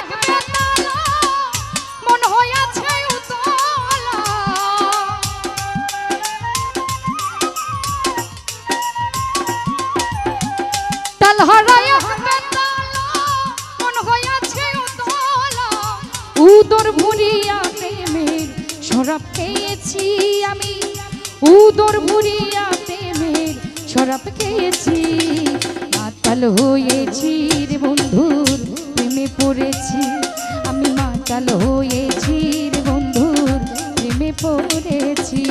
এক বেতালা মন হইয়াছে উতলা। তালহারা মন হইয়াছে উদর ভুরিয়া প্রেমের শরাব খেয়েছি আমি। উদর ভুরিয়া প্রেমের শরাব খেয়েছি। মাতাল হয়েছি রে বন্ধুর প্রেমে পড়েছি আমি মাতাল হয়েছি বন্ধুর প্রেমে পড়েছি।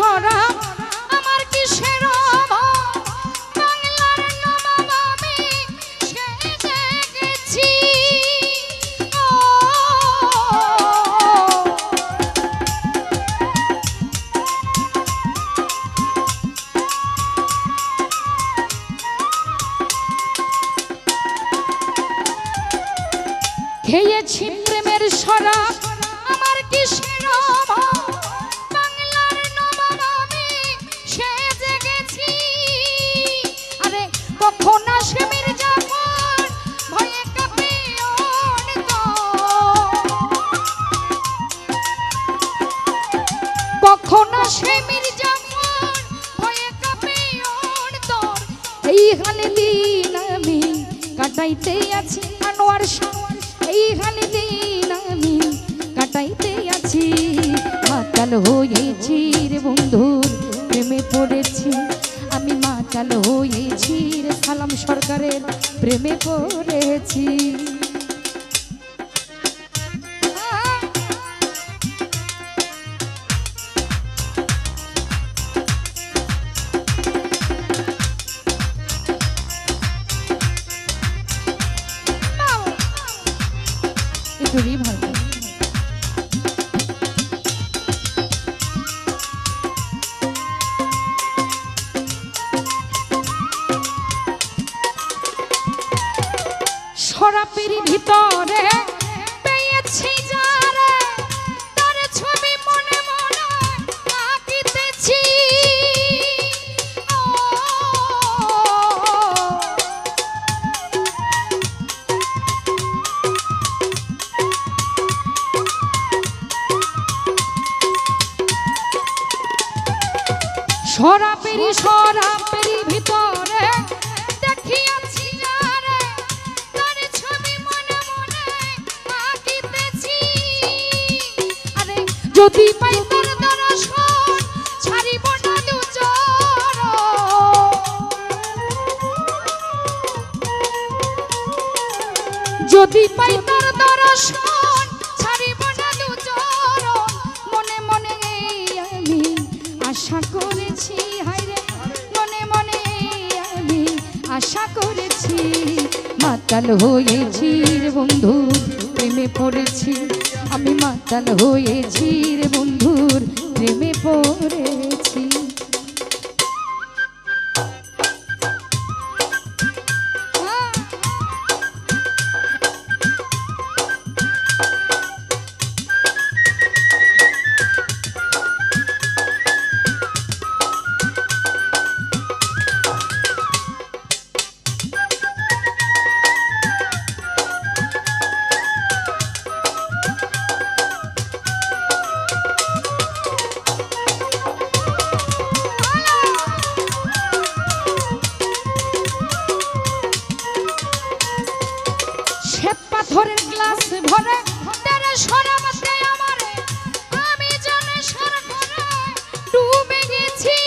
বাংলার কাটাইতে আছি আনোয়ার এই হালে দিন আমি কাটাইতে আছি। মাতাল হয়েছি রে বন্ধুর প্রেমে পড়েছি। আমি মাতাল হয়েছি রে সালাম সরকারের প্রেমে পড়েছি। একটু রিভার সরাপের ভিতরে সরাপেরি সরাপেরি ভিতরে। দেখিয়াছি যারে তার ছবি মনে মনে আঁকিতেছি। আরে, যদি পাই তোর দর্শন, ছাড়িব না দুচর যদি পাই তোর দর্শন করেছি মাতাল হয়েছি রে বন্ধুর প্রেমে পড়েছি। আমি মাতাল হয়েছি রে বন্ধুর প্রেমে পড়েছি। ঘরের ভরে তেরে আমারে। আমি করে ডুবে গেছি।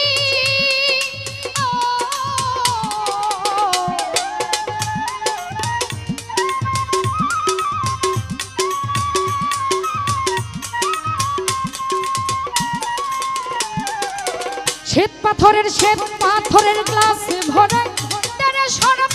শ্বেত পাথরের শ্বেত পাথরের গ্লাস ভরে তেরে সরম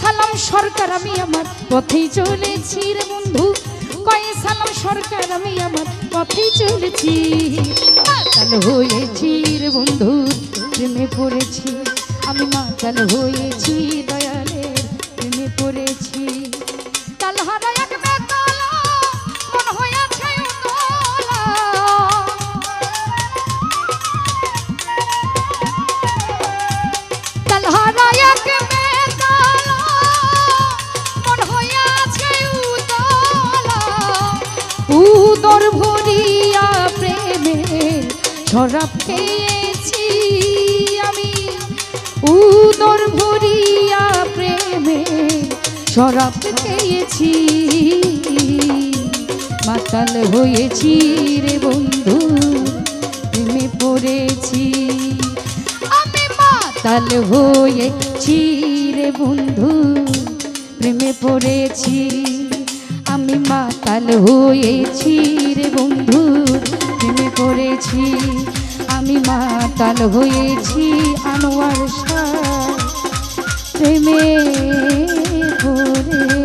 সালাম সরকার, আমি আমার পথেই চলেছি রে বন্ধু। কয়ে সালাম সরকার, আমি আমার পথেই চলেছি। মাতাল হয়েছি রে বন্ধু, প্রেমে পড়েছি। আমি মাতাল হয়েছি দয়ালের প্রেমে পড়েছি। কাল হারা শরাব খেয়েছি আমি। উদর ভরিয়া প্রেমের শরাব খেয়েছি মাতাল হয়েছি রে বন্ধু, প্রেমে পড়েছি। আমি মাতাল হয়েছি রে বন্ধু, প্রেমে পড়েছি। আমি মাতাল হয়েছি রে বন্ধু। করেছি। আমি মাতাল হয়েছি আনোয়ার সার প্রেমে করে